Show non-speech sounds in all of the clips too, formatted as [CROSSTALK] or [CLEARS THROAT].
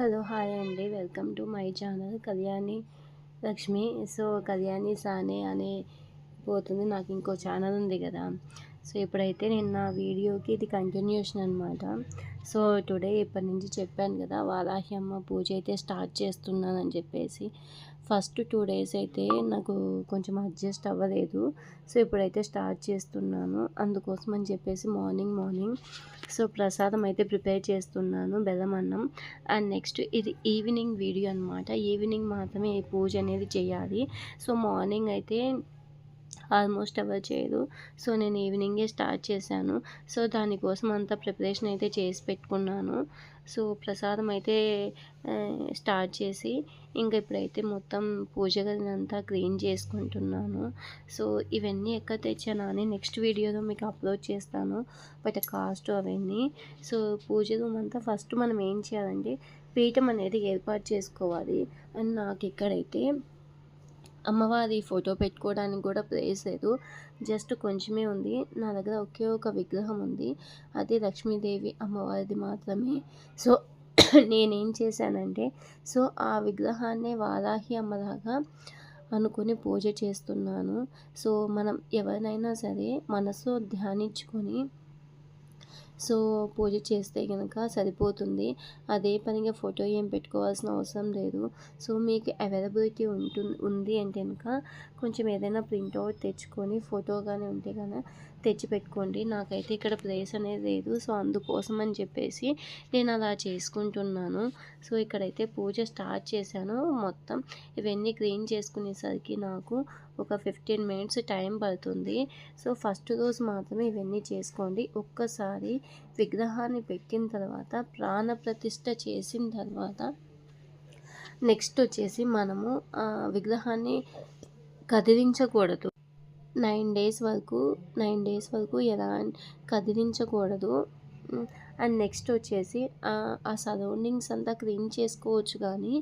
Hello hi అండి. Welcome to my channel Kalyani Lakshmi. So Kalyani Sane అనే పోతుంది. నాకు ఇంకో ఛానల్ ఉంది కదా. సో ఇప్పుడైతే నేను నా వీడియోకి ఇది కంటిన్యూషన్ అనమాట సో టుడే ఇప్పటి నుంచి చెప్పాను కదా వారాహి అమ్మ పూజ అయితే స్టార్ట్ చేస్తున్నానని చెప్పేసి. ఫస్ట్ టూ డేస్ అయితే నాకు కొంచెం అడ్జస్ట్ అవ్వలేదు. సో ఇప్పుడైతే స్టార్ట్ చేస్తున్నాను. అందుకోసం అని చెప్పేసి మార్నింగ్ మార్నింగ్ సో ప్రసాదం అయితే ప్రిపేర్ చేస్తున్నాను బెల్లం అన్నం. అండ్ నెక్స్ట్ ఇది ఈవినింగ్ వీడియో అనమాట ఈవినింగ్ మాత్రమే ఈ పూజ అనేది చేయాలి. సో మార్నింగ్ అయితే ఆల్మోస్ట్ ఎవరు చేయరు. సో నేను ఈవినింగే స్టార్ట్ చేశాను. సో దానికోసం అంతా ప్రిపరేషన్ అయితే చేసి పెట్టుకున్నాను. సో ప్రసాదం అయితే స్టార్ట్ చేసి ఇంకా ఇప్పుడైతే మొత్తం పూజ గదినంతా క్లీన్ చేసుకుంటున్నాను. సో ఇవన్నీ ఎక్కడ తెచ్చాను అని నెక్స్ట్ వీడియోలో మీకు అప్లోడ్ చేస్తాను. బట్ కాస్ట్ అవన్నీ. సో పూజ రూమ్ అంతా ఫస్ట్ మనం ఏం చేయాలంటే పీఠం అనేది ఏర్పాటు చేసుకోవాలి. అండ్ నాకు ఇక్కడైతే అమ్మవారి ఫోటో పెట్టుకోవడానికి కూడా ప్లేస్ లేదు. జస్ట్ కొంచెమే ఉంది. నా దగ్గర ఒకే ఒక విగ్రహం ఉంది. అది లక్ష్మీదేవి అమ్మవారిది మాత్రమే. సో [CLEARS THROAT] నేనేం చేశానంటే సో ఆ విగ్రహాన్నే వారాహి అమ్మలాగా అనుకుని పూజ చేస్తున్నాను. సో మనం ఎవరినైనా సరే మనసు ధ్యానించుకొని సో పూజ చేస్తే కనుక సరిపోతుంది. అదే పనిగా ఫోటో ఏం పెట్టుకోవాల్సిన అవసరం లేదు. సో మీకు అవైలబిలిటీ ఉంటుంది ఉంది అంటే కనుక కొంచెం ఏదైనా ప్రింట్అవుట్ తెచ్చుకొని ఫోటో కానీ ఉంటే కనుక తెచ్చి పెట్టుకోండి. నాకైతే ఇక్కడ ప్లేస్ అనేది లేదు. సో అందుకోసం అని చెప్పేసి నేను అలా చేసుకుంటున్నాను. సో ఇక్కడైతే పూజ స్టార్ట్ చేశాను. మొత్తం ఇవన్నీ క్లీన్ చేసుకునేసరికి నాకు ఒక ఫిఫ్టీన్ మినిట్స్ టైం పడుతుంది. సో ఫస్ట్ రోజు మాత్రమే ఇవన్నీ చేసుకోండి. ఒక్కసారి విగ్రహాన్ని పెట్టిన తర్వాత ప్రాణ ప్రతిష్ట చేసిన తర్వాత నెక్స్ట్ వచ్చేసి మనము ఆ విగ్రహాన్ని కదిలించకూడదు. నైన్ డేస్ వరకు నైన్ డేస్ వరకు ఎలా కదిలించకూడదు. అండ్ నెక్స్ట్ వచ్చేసి ఆ సరౌండింగ్స్ అంతా క్లీన్ చేసుకోవచ్చు కానీ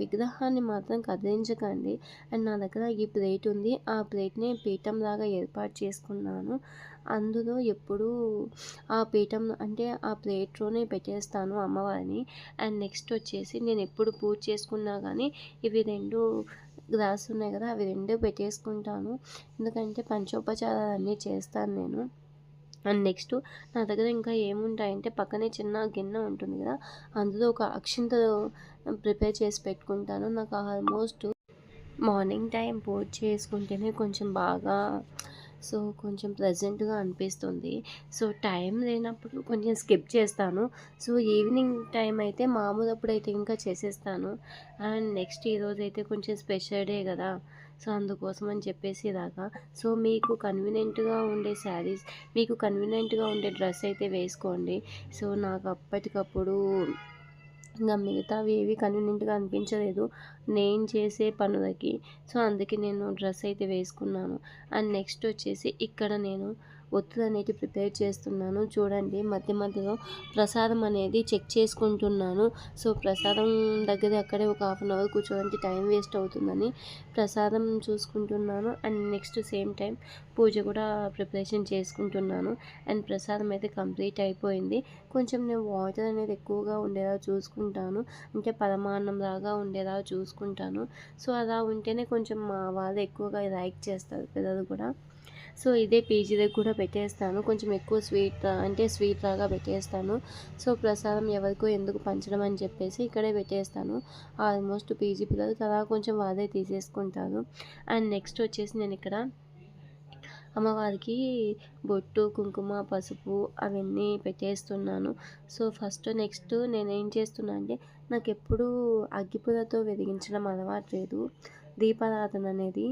విగ్రహాన్ని మాత్రం కదిలించకండి. అండ్ నా దగ్గర ఈ ప్లేట్ ఉంది. ఆ ప్లేట్ని పీఠంలాగా ఏర్పాటు చేసుకున్నాను. అందులో ఎప్పుడూ ఆ పీఠం అంటే ఆ ప్లేట్లోనే పెట్టేస్తాను అమ్మవారిని. అండ్ నెక్స్ట్ వచ్చేసి నేను ఎప్పుడు పూజ చేసుకున్నా కానీ ఇవి రెండు గ్లాస్ ఉన్నాయి కదా అవి రెండు పెట్టేసుకుంటాను. ఎందుకంటే పంచోపచారాలు అన్నీ చేస్తాను నేను. అండ్ నెక్స్ట్ నా దగ్గర ఇంకా ఏముంటాయంటే పక్కనే చిన్న గిన్నె ఉంటుంది కదా అందులో ఒక అక్షింత ప్రిపేర్ చేసి పెట్టుకుంటాను. నాకు ఆల్మోస్ట్ మార్నింగ్ టైం పూజ చేసుకుంటేనే కొంచెం బాగా సో కొంచెం ప్లెజెంట్గా అనిపిస్తుంది. సో టైం లేనప్పుడు కొంచెం స్కిప్ చేస్తాను. సో ఈవినింగ్ టైం అయితే మామూలు అయితే ఇంకా చేసేస్తాను. అండ్ నెక్స్ట్ ఈరోజు అయితే కొంచెం స్పెషల్ డే కదా సో అందుకోసం అని చెప్పేసి ఇలాగా. సో మీకు కన్వీనియంట్గా ఉండే శారీస్ మీకు కన్వీనియంట్గా ఉండే డ్రెస్ అయితే వేసుకోండి. సో నాకు అప్పటికప్పుడు ఇంకా మిగతావి ఏవి కన్వీనియంట్గా అనిపించలేదు. నేను చేసే పనులకి. సో అందుకే నేను డ్రెస్ అయితే వేసుకున్నాను. అండ్ నెక్స్ట్ వచ్చేసి ఇక్కడ నేను ఒత్తులు అనేది ప్రిపేర్ చేస్తున్నాను. చూడండి మధ్య మధ్యలో ప్రసాదం అనేది చెక్ చేసుకుంటున్నాను. సో ప్రసాదం దగ్గర అక్కడే ఒక హాఫ్ అన్ అవర్ కూర్చోడానికి టైం వేస్ట్ అవుతుందని ప్రసాదం చూసుకుంటున్నాను. అండ్ నెక్స్ట్ సేమ్ టైం పూజ కూడా ప్రిపరేషన్ చేసుకుంటున్నాను. అండ్ ప్రసాదం అయితే కంప్లీట్ అయిపోయింది. కొంచెం నేను వాటర్ అనేది ఎక్కువగా ఉండేలా చూసుకుంటాను. అంటే పరమాన్నం లాగా ఉండేలా చూసుకుంటాను. సో అలా ఉంటేనే కొంచెం మా వాళ్ళు ఎక్కువగా లైక్ చేస్తారు పిల్లలు కూడా. సో ఇదే పీజీ దగ్గర కూడా పెట్టేస్తాను. కొంచెం ఎక్కువ స్వీట్ అంటే స్వీట్ లాగా పెట్టేస్తాను. సో ప్రసాదం ఎవరికో ఎందుకు పంచడం అని చెప్పేసి ఇక్కడే పెట్టేస్తాను. ఆల్మోస్ట్ పీజీ పిల్లలు తర్వాత కొంచెం వాళ్ళే తీసేసుకుంటారు అండ్ నెక్స్ట్ వచ్చేసి నేను ఇక్కడ అమ్మవారికి బొట్టు కుంకుమ పసుపు అవన్నీ పెట్టేస్తున్నాను. సో ఫస్ట్ నెక్స్ట్ నేను ఏం చేస్తున్నా అంటే నాకు ఎప్పుడూ అగ్గిపులతో వెలిగించడం అలవాటు లేదు. దీపారాధన అనేది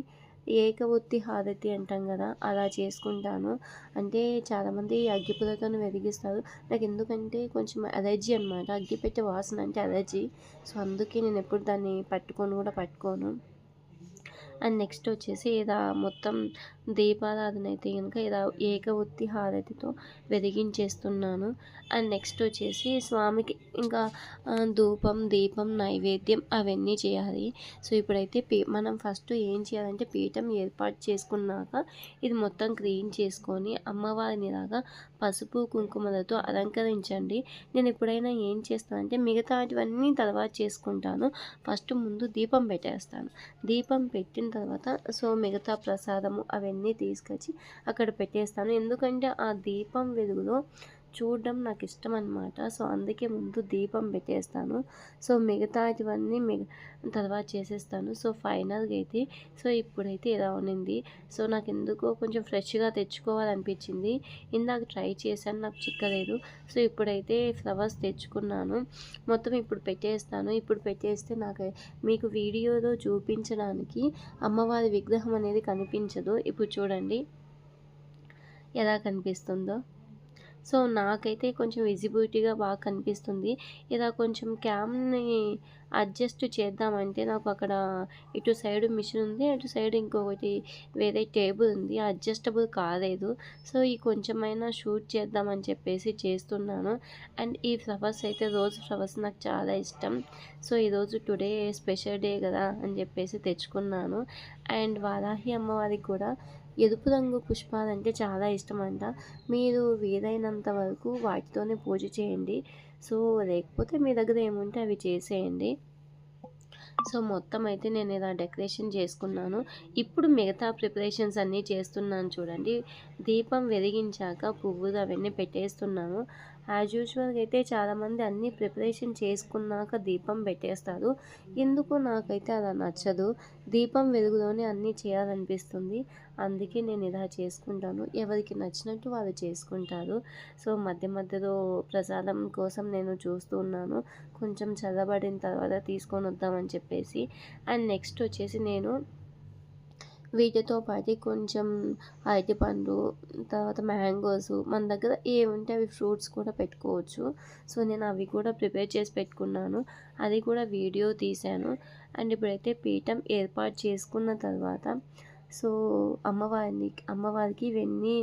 ఏకవృత్తి హారతి అంటాం కదా అలా చేసుకుంటాను. అంటే చాలామంది అగ్గిపులతో వెలిగిస్తారు. నాకు ఎందుకంటే కొంచెం అలర్జీ అనమాట అగ్గిపెట్టే వాసన అంటే అలర్జీ సో అందుకే నేను ఎప్పుడు దాన్ని పట్టుకొని కూడా పట్టుకోను. అండ్ నెక్స్ట్ వచ్చేసి ఇలా మొత్తం దీపారాధన అయితే కనుక ఇలా ఏకవృత్తి హారతితో వెలిగించేస్తున్నాను. అండ్ నెక్స్ట్ వచ్చేసి స్వామికి ఇంకా ధూపం దీపం నైవేద్యం అవన్నీ చేయాలి. సో ఇప్పుడైతే పీ మనం ఫస్ట్ ఏం చేయాలంటే పీఠం ఏర్పాటు చేసుకున్నాక ఇది మొత్తం క్లీన్ చేసుకొని అమ్మవారిని లాగా పసుపు కుంకుమలతో అలంకరించండి. నేను ఎప్పుడైనా ఏం చేస్తానంటే మిగతాటివన్నీ తర్వాత చేసుకుంటాను. ఫస్ట్ ముందు దీపం పెట్టేస్తాను. దీపం పెట్టిన తర్వాత సో మిగతా ప్రసాదము అవన్నీ తీసుకొచ్చి అక్కడ పెట్టేస్తాను. ఎందుకంటే ఆ దీపం వెలుగులో చూడడం నాకు ఇష్టం అనమాట సో అందుకే ముందు దీపం పెట్టేస్తాను. సో మిగతా ఇవన్నీ మిగ తర్వాత చేసేస్తాను. సో ఫైనల్గా అయితే సో ఇప్పుడైతే ఇలా ఉండింది సో నాకు ఎందుకో కొంచెం ఫ్రెష్గా తెచ్చుకోవాలనిపించింది. ఇందాక ట్రై చేశాను నాకు చిక్కలేదు. సో ఇప్పుడైతే ఫ్లవర్స్ తెచ్చుకున్నాను. మొత్తం ఇప్పుడు పెట్టేస్తాను. ఇప్పుడు పెట్టేస్తే నాకు మీకు వీడియోలో చూపించడానికి అమ్మవారి విగ్రహం అనేది కనిపించదు. ఇప్పుడు చూడండి. ఎలా కనిపిస్తుందో. సో నాకైతే కొంచెం విజిబిలిటీగా బాగా కనిపిస్తుంది. ఇలా కొంచెం క్యామ్ని అడ్జస్ట్ చేద్దామంటే నాకు అక్కడ ఇటు సైడ్ మిషన్ ఉంది అటు సైడ్ ఇంకొకటి వేరే టేబుల్ ఉంది. అడ్జస్టబుల్ కాలేదు. సో ఈ కొంచెమైనా షూట్ చేద్దామని చెప్పేసి చేస్తున్నాను. అండ్ ఈ ఫ్లవర్స్ అయితే రోజు ఫ్లవర్స్ నాకు చాలా ఇష్టం. సో ఈరోజు టుడే స్పెషల్ డే కదా అని చెప్పేసి తెచ్చుకున్నాను. అండ్ వారాహి అమ్మవారికి కూడా ఎరుపు రంగు పుష్పాలంటే చాలా ఇష్టం అంట మీరు వీలైనంత వరకు వాటితోనే పూజ చేయండి. సో లేకపోతే మీ దగ్గర ఏముంటే అవి చేసేయండి. సో మొత్తం అయితే నేను ఇలా డెకరేషన్ చేసుకున్నాను. ఇప్పుడు మిగతా ప్రిపరేషన్స్ అన్నీ చేస్తున్నాను చూడండి. దీపం వెలిగించాక పువ్వులు అవన్నీ పెట్టేస్తున్నాను. యాజ్ యూజువల్గా అయితే చాలామంది అన్ని ప్రిపరేషన్ చేసుకున్నాక దీపం పెట్టేస్తారు. ఎందుకు నాకైతే అలా నచ్చదు. దీపం వెలుగులోనే అన్నీ చేయాలనిపిస్తుంది. అందుకే నేను ఇలా చేసుకుంటాను. ఎవరికి నచ్చినట్టు వాళ్ళు చేసుకుంటారు. సో మధ్య మధ్యలో ప్రసాదం కోసం నేను చూస్తూ ఉన్నాను. కొంచెం చల్లబడిన తర్వాత తీసుకొని వద్దామని చెప్పేసి. అండ్ నెక్స్ట్ వచ్చేసి నేను వీటితో పాటు కొంచెం అరటిపండు తర్వాత మ్యాంగోస్ మన దగ్గర ఏముంటే అవి ఫ్రూట్స్ కూడా పెట్టుకోవచ్చు. సో నేను అవి కూడా ప్రిపేర్ చేసి పెట్టుకున్నాను. అది కూడా వీడియో తీశాను. అండ్ ఇప్పుడైతే పీఠం ఏర్పాటు చేసుకున్న తర్వాత సో అమ్మవారిని అమ్మవారికి ఇవన్నీ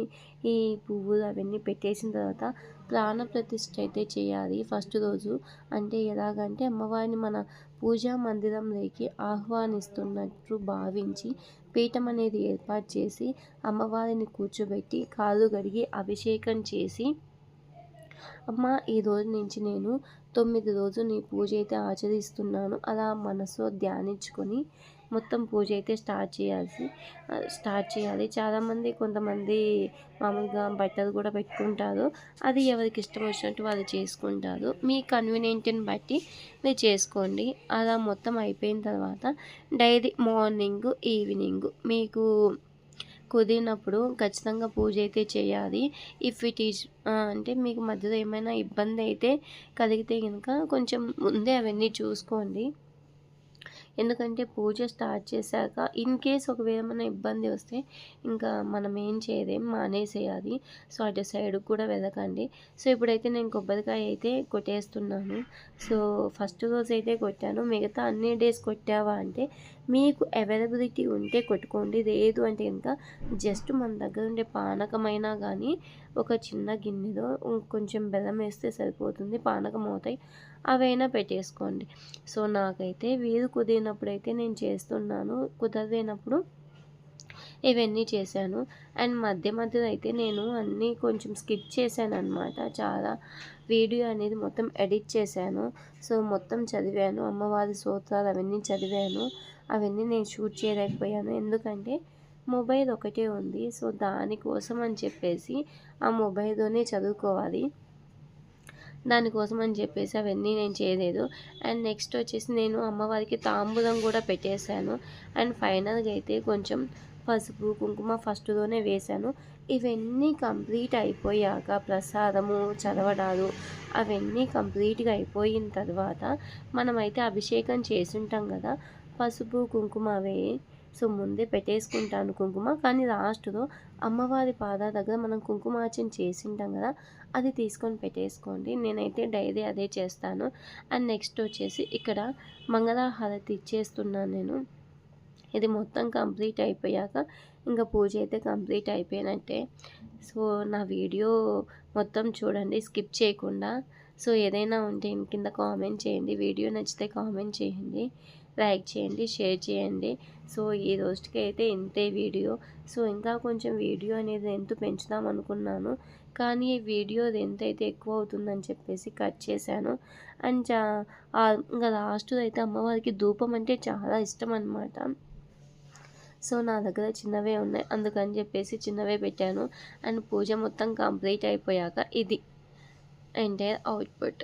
ఈ పువ్వులు అవన్నీ పెట్టేసిన తర్వాత ప్రాణ ప్రతిష్ఠ అయితే చేయాలి ఫస్ట్ రోజు. అంటే ఎలాగంటే అమ్మవారిని మన పూజా మందిరంలోకి ఆహ్వానిస్తున్నట్టు భావించి పీఠం అనేది ఏర్పాటు చేసి అమ్మవారిని కూర్చోబెట్టి కాళ్ళు గడిగి అభిషేకం చేసి అమ్మ ఈ రోజు నుంచి నేను తొమ్మిది రోజులు నీ పూజ అయితే ఆచరిస్తున్నాను. అలా మనసు ధ్యానించుకొని మొత్తం పూజ అయితే స్టార్ట్ చేయాల్సి స్టార్ట్ చేయాలి. చాలామంది కొంతమంది మామూలుగా బట్టలు కూడా పెట్టుకుంటారు. అది ఎవరికి ఇష్టం వచ్చినట్టు వాళ్ళు చేసుకుంటారు. మీ కన్వీనియంట్ని బట్టి మీరు చేసుకోండి. అలా మొత్తం అయిపోయిన తర్వాత డైలీ మార్నింగ్ ఈవినింగ్ మీకు కుదిరినప్పుడు ఖచ్చితంగా పూజ అయితే చేయాలి. ఇఫ్ ఇట్ ఈజ్ అంటే మీకు మధ్యలో ఏమైనా ఇబ్బంది అయితే కలిగితే కనుక కొంచెం ముందే అవన్నీ చూసుకోండి. ఎందుకంటే పూజ స్టార్ట్ చేశాక ఇన్ కేస్ ఒకవేళ ఏమైనా ఇబ్బంది వస్తే ఇంకా మనం ఏం చేయలేం మానేసేయాలి. సో అటు సైడ్ కూడా వెళ్ళకండి సో ఇప్పుడైతే నేను కొబ్బరికాయ అయితే కొట్టేస్తున్నాను. సో ఫస్ట్ రోజు అయితే కొట్టాను. మిగతా అన్ని డేస్ కొట్టావా అంటే మీకు అవైలబిలిటీ ఉంటే కొట్టుకోండి. లేదు అంటే ఇంకా జస్ట్ మన దగ్గర ఉండే పానకమైనా కానీ ఒక చిన్న గిన్నెలో కొంచెం బెల్లం వేస్తే సరిపోతుంది. పానకం అవుతాయి. అవైనా పెట్టేసుకోండి. సో నాకైతే వీలు కుదిరినప్పుడు అయితే నేను చేస్తున్నాను. కుదరలేనప్పుడు ఇవన్నీ చేశాను. అండ్ మధ్య మధ్యలో అయితే నేను అన్నీ కొంచెం స్కిప్ చేశాను అనమాట చాలా వీడియో అనేది మొత్తం ఎడిట్ చేశాను. సో మొత్తం చదివాను. అమ్మవారి సూత్రాలు అవన్నీ చదివాను. అవన్నీ నేను షూట్ చేయలేకపోయాను. ఎందుకంటే మొబైల్ ఒకటే ఉంది. సో దానికోసం అని చెప్పేసి ఆ మొబైల్లోనే చదువుకోవాలి. దానికోసం అని చెప్పేసి అవన్నీ నేను చేయలేదు. అండ్ నెక్స్ట్ వచ్చేసి నేను అమ్మవారికి తాంబూలం కూడా పెట్టేశాను. అండ్ ఫైనల్గా అయితే కొంచెం పసుపు కుంకుమ ఫస్ట్లోనే వేశాను. ఇవన్నీ కంప్లీట్ అయిపోయాక ప్రసాదము చదవడాలు అవన్నీ కంప్లీట్గా అయిపోయిన తర్వాత మనమైతే అభిషేకం చేసుంటాం కదా. పసుపు కుంకుమ అవే. సో ముందే పెట్టేసుకుంటాను కుంకుమ. కానీ లాస్ట్లో అమ్మవారి పాద దగ్గర మనం కుంకుమార్చన చేసింటాం కదా అది తీసుకొని పెట్టేసుకోండి. నేనైతే డైలీ అదే చేస్తాను. అండ్ నెక్స్ట్ వచ్చేసి ఇక్కడ మంగళహారతి ఇచ్చేస్తున్నాను నేను. ఇది మొత్తం కంప్లీట్ అయిపోయాక ఇంకా పూజ అయితే కంప్లీట్ అయిపోయినట్టే. సో నా వీడియో మొత్తం చూడండి స్కిప్ చేయకుండా. సో ఏదైనా ఉంటే కింద కామెంట్ చేయండి. వీడియో నచ్చితే కామెంట్ చేయండి. లైక్ చేయండి షేర్ చేయండి. సో ఈ రోజుకి అయితే ఇంతే వీడియో. సో ఇంకా కొంచెం వీడియో అనేది ఎంత పెంచుదాం అనుకున్నాను. కానీ ఈ వీడియో ఎంతైతే ఎక్కువ అవుతుందని చెప్పేసి కట్ చేశాను. అండ్ చా ఇంకా లాస్ట్ అయితే అమ్మవారికి ధూపం అంటే చాలా ఇష్టం అనమాట సో నా దగ్గర చిన్నవే ఉన్నాయి. అందుకని చెప్పేసి చిన్నవే పెట్టాను. అండ్ పూజ మొత్తం కంప్లీట్ అయిపోయాక ఇది. Entire output